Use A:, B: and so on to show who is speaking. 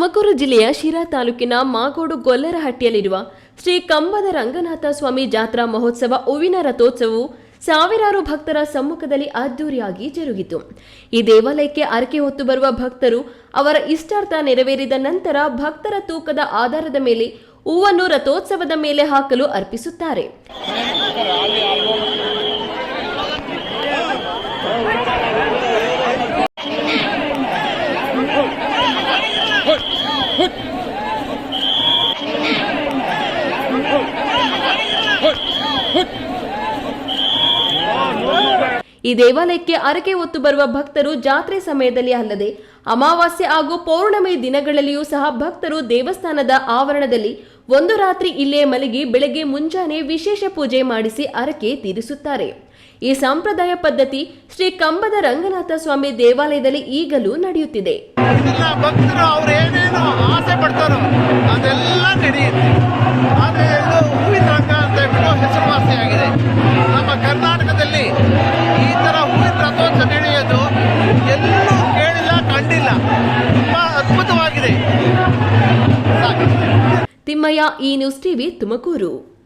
A: ತುಮಕೂರು ಜಿಲ್ಲೆಯ ಶಿರಾ ತಾಲೂಕಿನ ಮಾಗೋಡು ಗೊಲ್ಲರಹಟ್ಟಿಯಲ್ಲಿರುವ ಶ್ರೀ ಕಂಬದ ರಂಗನಾಥ ಸ್ವಾಮಿ ಜಾತ್ರಾ ಮಹೋತ್ಸವ ಹೂವಿನ ರಥೋತ್ಸವವು ಸಾವಿರಾರು ಭಕ್ತರ ಸಮ್ಮುಖದಲ್ಲಿ ಅದ್ದೂರಿಯಾಗಿ ಜರುಗಿತು. ಈ ದೇವಾಲಯಕ್ಕೆ ಅರಕೆ ಹೊತ್ತು ಬರುವ ಭಕ್ತರು ಅವರ ಇಷ್ಟಾರ್ಥ ನೆರವೇರಿದ ನಂತರ ಭಕ್ತರ ತೂಕದ ಆಧಾರದ ಮೇಲೆ ಹೂವನ್ನು ರಥೋತ್ಸವದ ಮೇಲೆ ಹಾಕಲು ಅರ್ಪಿಸುತ್ತಾರೆ. ಈ ದೇವಾಲಯಕ್ಕೆ ಅರಕೆ ಹೊತ್ತು ಬರುವ ಭಕ್ತರು ಜಾತ್ರೆ ಸಮಯದಲ್ಲಿ ಅಲ್ಲದೆ ಅಮಾವಾಸ್ಯೆ ಹಾಗೂ ಪೌರ್ಣಮಿ ದಿನಗಳಲ್ಲಿಯೂ ಸಹ ಭಕ್ತರು ದೇವಸ್ಥಾನದ ಆವರಣದಲ್ಲಿ ಒಂದು ರಾತ್ರಿ ಇಲ್ಲೇ ಮಲಗಿ ಬೆಳಗ್ಗೆ ಮುಂಜಾನೆ ವಿಶೇಷ ಪೂಜೆ ಮಾಡಿಸಿ ಅರಕೆ ತೀರಿಸುತ್ತಾರೆ. ಈ ಸಂಪ್ರದಾಯ ಪದ್ಧತಿ ಶ್ರೀ ಕಂಬದ ರಂಗನಾಥ ಸ್ವಾಮಿ ದೇವಾಲಯದಲ್ಲಿ ಈಗಲೂ ನಡೆಯುತ್ತಿದೆ.
B: ಭಕ್ತರು ಏನೇನು ಆಸೆ ಪಡ್ತಾರೋ ತುಂಬ ಅದ್ಭುತವಾಗಿದೆ.
A: ತಿಮ್ಮಯ್ಯ ಈ ನ್ಯೂಸ್ ಟಿವಿ ತುಮಕೂರು.